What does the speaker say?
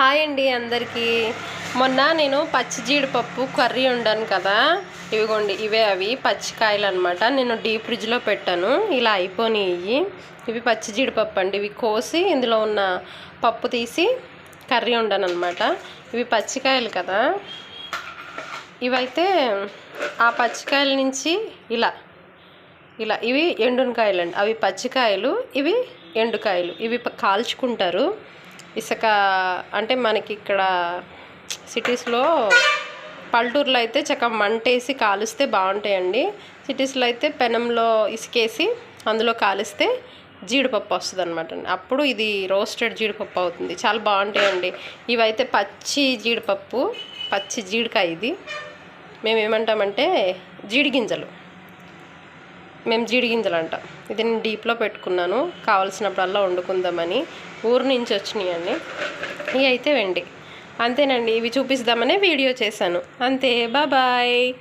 Hi అండి అందరికీ. మొన్న నేను పచ్చి జీడిపప్పు కర్రీ వండాను కదా. ఇవిగోండి ఇవే అవి పచ్చికాయలు అనమాట నేను డీప్ ఫ్రిడ్జ్లో పెట్టాను. ఇలా అయిపోయినాయి ఇవి పచ్చి జీడిపప్పు అండి. ఇవి కోసి ఇందులో ఉన్న పప్పు తీసి కర్రీ వండాను అనమాట ఇవి పచ్చికాయలు కదా. ఇవైతే ఆ పచ్చికాయల నుంచి ఇలా ఇలా ఇవి ఎండునకాయలు అండి అవి పచ్చికాయలు ఇవి ఎండుకాయలు. ఇవి కాల్చుకుంటారు. ఇసుక అంటే మనకి ఇక్కడ సిటీస్లో పల్లెటూరులో అయితే చక్క మంటేసి కాలుస్తే బాగుంటాయండి. సిటీస్లో అయితే పెనంలో ఇసుకేసి అందులో కాలిస్తే జీడిపప్పు వస్తుంది అనమాట అప్పుడు ఇది రోస్టెడ్ జీడిపప్పు అవుతుంది. చాలా బాగుంటాయండి. ఇవైతే పచ్చి జీడిపప్పు పచ్చి జీడికాయ ఇది. మేము ఏమంటామంటే జీడి గింజలు మేము జీడి గింజలు ఇది నేను డీప్లో పెట్టుకున్నాను. కావలసినప్పుడల్లా వండుకుందామని. ఊరు నుంచి వచ్చినాయండి ఇవి అయితే వెండి. అంతేనండి. ఇవి చూపిస్తామనే వీడియో చేశాను. అంతే. బాయ్.